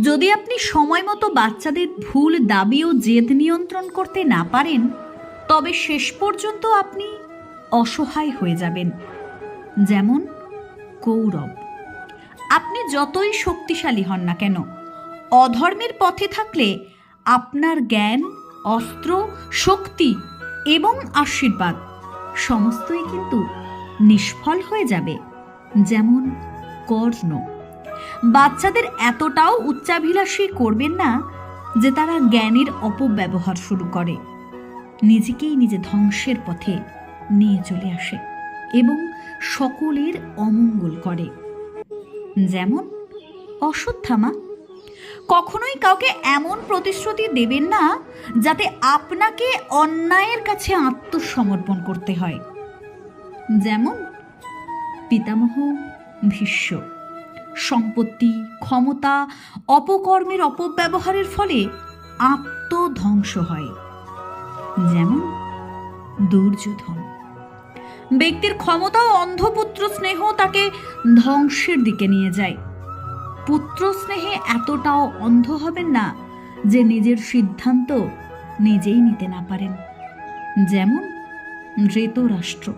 যদি আপনি সময় মতো বাচ্চাদের ভুল দাবি ও জেদ নিয়ন্ত্রণ করতে না পারেন, তবে শেষ পর্যন্ত আপনি অসহায় হয়ে যাবেন। যেমন কৌরব। আপনি যতই শক্তিশালী হন না কেন, অধর্মের পথে থাকলে আপনার জ্ঞান, অস্ত্র, শক্তি এবং আশীর্বাদ সমস্তই কিন্তু নিষ্ফল হয়ে যাবে। যেমন কর্ণ। বাচ্চাদের এতটাও উচ্চাভিলাষী করবেন না যে তারা জ্ঞানের অপব্যবহার শুরু করে। নিজেকেই নিজে ধ্বংসের পথে নিয়ে চলে আসে এবং সকলের অমঙ্গল করে। যেমন অশ্বত্থামা। কখনোই কাউকে এমন প্রতিশ্রুতি দেবেন না যাতে আপনাকে অন্যায়ের কাছে আত্মসমর্পণ করতে হয়। যেমন পিতামহ, ভীষ্ম। সম্পত্তি, ক্ষমতা, অপকর্মের অপব্যবহারের ফলে আত্মধ্বংস হয়। যেমন দুর্যোধন। ব্যক্তির ক্ষমতা ও অন্ধপুত্র স্নেহ তাকে ধ্বংসের দিকে নিয়ে যায়। পুত্র স্নেহে এতটাও অন্ধ হবেন না যে নিজের সিদ্ধান্ত নিজেই নিতে না পারেন। যেমন ধৃতরাষ্ট্র।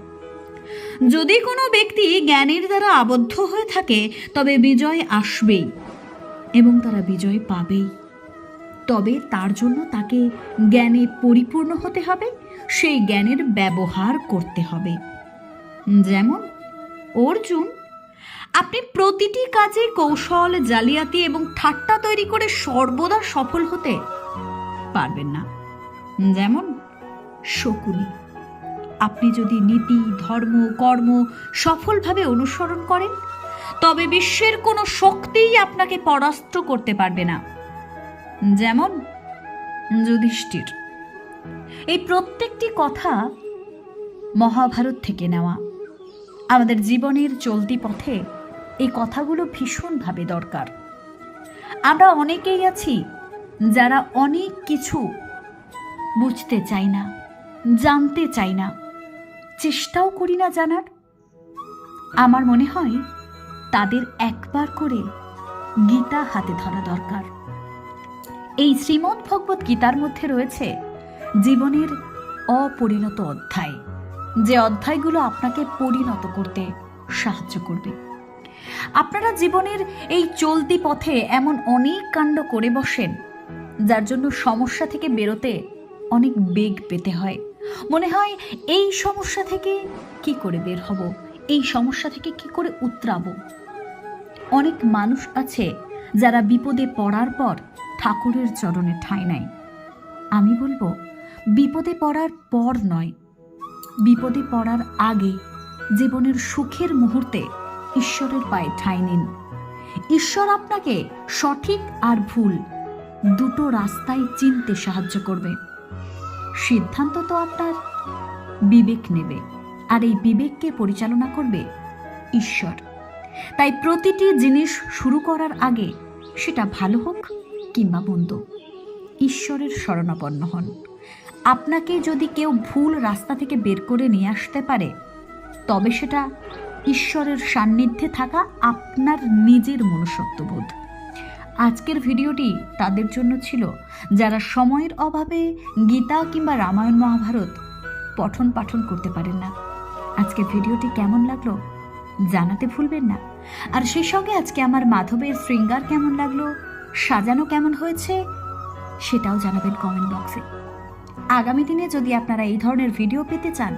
যদি কোনো ব্যক্তি জ্ঞানের দ্বারা আবদ্ধ হয়ে থাকে, তবে বিজয় আসবেই এবং তারা বিজয় পাবেই। তবে তার জন্য তাকে জ্ঞানে পরিপূর্ণ হতে হবে, সেই জ্ঞানের ব্যবহার করতে হবে। যেমন, অর্জুন, আপনি প্রতিটি কাজে কৌশল, জালিয়াতি এবং ঠাট্টা তৈরি করে সর্বদা সফল হতে পারবেন না। যেমন, শকুনি। আপনি যদি নীতি, ধর্ম, কর্ম সফলভাবে অনুসরণ করেন, তবে বিশ্বের কোনো শক্তিই আপনাকে পরাস্ত করতে পারবে না। যেমন যুধিষ্ঠির। এই প্রত্যেকটি কথা মহাভারত থেকে নেওয়া। আমাদের জীবনের চলতি পথে এই কথাগুলো ভীষণভাবে দরকার। আমরা অনেকেই আছি যারা অনেক কিছু বুঝতে চাই না, জানতে চাই না। চেষ্টাও করি না জানার। আমার মনে হয় তাদের একবার করে গীতা হাতে ধরা দরকার। এই শ্রীমদ্ ভগবত গীতার মধ্যে রয়েছে জীবনের অপরিণত অধ্যায়, যে অধ্যায়গুলো আপনাকে পরিণত করতে সাহায্য করবে। আপনারা জীবনের এই চলতি পথে এমন অনেক কাণ্ড করে বসেন, যার জন্য সমস্যা থেকে বেরোতে অনেক বেগ পেতে হয়। মনে হয় এই সমস্যা থেকে কি করে বের হব? এই সমস্যা থেকে কি করে উতরাবো? অনেক মানুষ আছে যারা বিপদে পড়ার পর ঠাকুরের চরণে ঠাঁই নেয়। আমি বলব, বিপদে পড়ার পর নয়। বিপদে পড়ার আগে জীবনের সুখের মুহূর্তে ঈশ্বরের পায়ে ঠাঁই নিন। ঈশ্বর আপনাকে সঠিক আর ভুল দুটো রাস্তায় চিনতে সাহায্য করবে। সিদ্ধান্ত তো আপনার। বিবেক নেবে আর এই বিবেককে পরিচালনা করবে ঈশ্বর। তাই প্রতিটি জিনিস শুরু করার আগে সেটা ভালো হোক কিংবা মন্দ, ঈশ্বরের শরণাপন্ন হন। আপনাকে যদি কেউ ভুল রাস্তা থেকে বের করে নিয়ে আসতে পারে, তবে সেটা ঈশ্বরের সান্নিধ্যে থাকা আপনার নিজের মনুষ্যত্ববোধ। আজকের ভিডিওটি তাদের জন্য ছিল, যারা সময়ের অভাবে গীতা কিংবা রামায়ণ মহাভারত পঠন পাঠন করতে পারেন না। আজকের ভিডিওটি কেমন লাগল জানাতে ভুলবেন না। আর সেই সঙ্গে আজকে আমার মাধবের শৃঙ্গার কেমন লাগল, সাজানো কেমন হয়েছে, সেটাও জানাবেন কমেন্ট বক্সে আগামী দিনে যদি আপনারা এই ধরনের ভিডিও পেতে চান,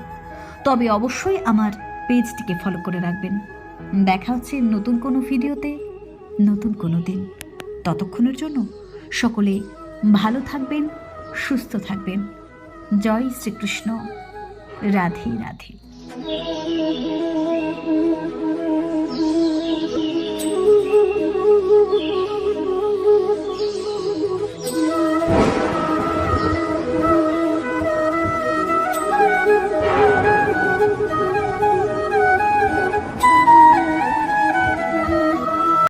তবে অবশ্যই আমার পেজটিকে ফলো করে রাখবেন। দেখা হচ্ছে নতুন কোনো ভিডিওতে, নতুন কোনো দিন। ততক্ষণের জন্য সকলে ভালো থাকবেন সুস্থ থাকবেন। জয় শ্রীকৃষ্ণ। রাধে রাধে।